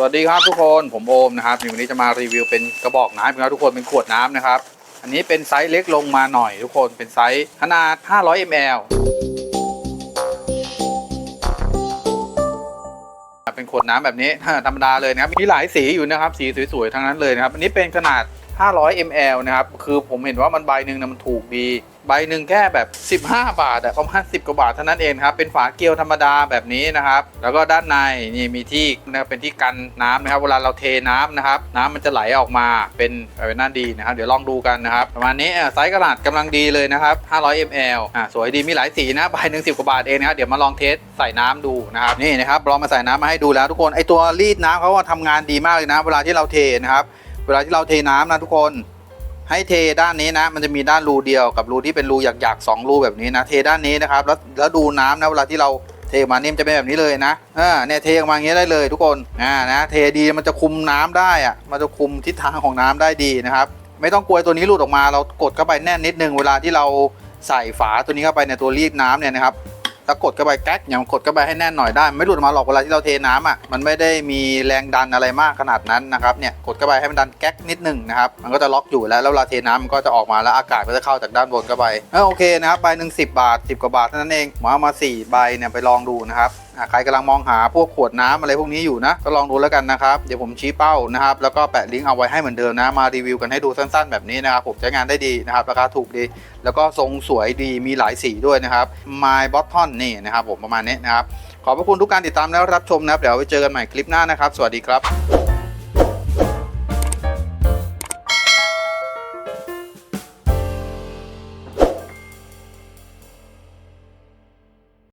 สวัสดีครับทุกคนผมโอมนะครับวันนี้จะมารีวิวเป็นกระบอกน้ำครับทุกคนเป็นขวดน้ำนะครับ อันนี้เป็นไซส์เล็กลงมาหน่อย ทุกคนเป็นไซส์ขนาด 500 ml เป็นขวดน้ำแบบนี้ธรรมดาเลยนะครับมีหลายสีอยู่นะครับสีสวยๆทั้งนั้นเลยนะครับอันนี้เป็นขนาด 500 ml นะครับ คือผมเห็นว่ามันใบหนึ่งนะมันถูกดี ใบหนึ่งแค่แบบ 15 บาทอะประมาณ10 กว่าบาทเท่านั้นเองครับ เป็นฝาเกลียวธรรมดาแบบนี้นะครับ แล้วก็ด้านในนี่มีที่นะครับเป็นที่กันน้ำนะครับ เวลาเราเทน้ำนะครับ น้ำมันจะไหลออกมาเป็นเป็นหน้าดีนะครับ เดี๋ยวลองดูกันนะครับ ประมาณนี้ไซส์ขนาดกำลังดีเลยนะครับ 500 ml อะสวยดีมีหลายสีนะใบหนึ่ง10กว่าบาทเองนะครับเดี๋ยวมาลองเทสใส่น้ำดูนะครับนี่นะครับลองมาใส่น้ำมาให้ดูแล้วทุกคนไอตัวรีดน้ำเขาว่าทำงานดีมากเลยนะ เวลาที่เราเทนะครับ เวลาที่เราเทน้ำนะทุกคนให้เทด้านนี้นะ มันจะมีด้านรูเดียวกับรูที่เป็นรูหยักๆสองรูแบบนี้นะ เทด้านนี้นะครับ แล้วแล้วดูน้ำนะเวลาที่เราเทออกมาเนี่มันจะเป็นแบบนี้เลยนะเออเนี่ยเทออกมาอย่างเงี้ยได้เลยทุกคนอ่านะเทดีมันจะคุมน้ำได้อะมันจะคุมทิศทางของน้ำได้ดีนะครับ ไม่ต้องกลัวตัวนี้หลุดออกมา เรากดเข้าไปแน่นนิดนึงเวลาที่เราใส่ฝาตัวนี้เข้าไปในตัวรีดน้ำเนี่ยนะครับ แล้วกดเข้าไปแก๊กอย่างกดเข้าไปให้แน่นหน่อยได้ ไม่หลุดออกมาหรอกเวลาที่เราเทน้ำอะมันไม่ได้มีแรงดันอะไรมากขนาดนั้นนะครับเนี่ยกดเข้าไปให้มันดันแก๊กนิดหนึ่งนะครับมันก็จะล็อกอยู่แล้วแล้วเวลาเทน้ำมันก็จะออกมาแล้วอากาศก็จะเข้าจากด้านบนเข้าไปเออโอเคนะครับใบหนึ่งสิบาท 10 กว่าบาทเท่านั้นเองหมอเอามาสี่ใบเนี่ยไปลองดูนะครับใครกำลังมองหาพวกขวดน้ำอะไรพวกนี้อยู่นะ ก็ลองดูแล้วกันนะครับ เดี๋ยวผมชี้เป้านะครับ แล้วก็แปะลิงก์เอาไว้ให้เหมือนเดิมนะ มารีวิวกันให้ดูสั้นๆแบบนี้นะครับ ผมใช้งานได้ดีนะครับ ราคาถูกดี แล้วก็ทรงสวยดี มีหลายสีด้วยนะครับ My Botton นี่นะครับผมประมาณนี้นะครับขอบพระคุณทุกการติดตามและรับชมนะครับเดี๋ยวไปเจอกันใหม่คลิปหน้านะครับ สวัสดีครับ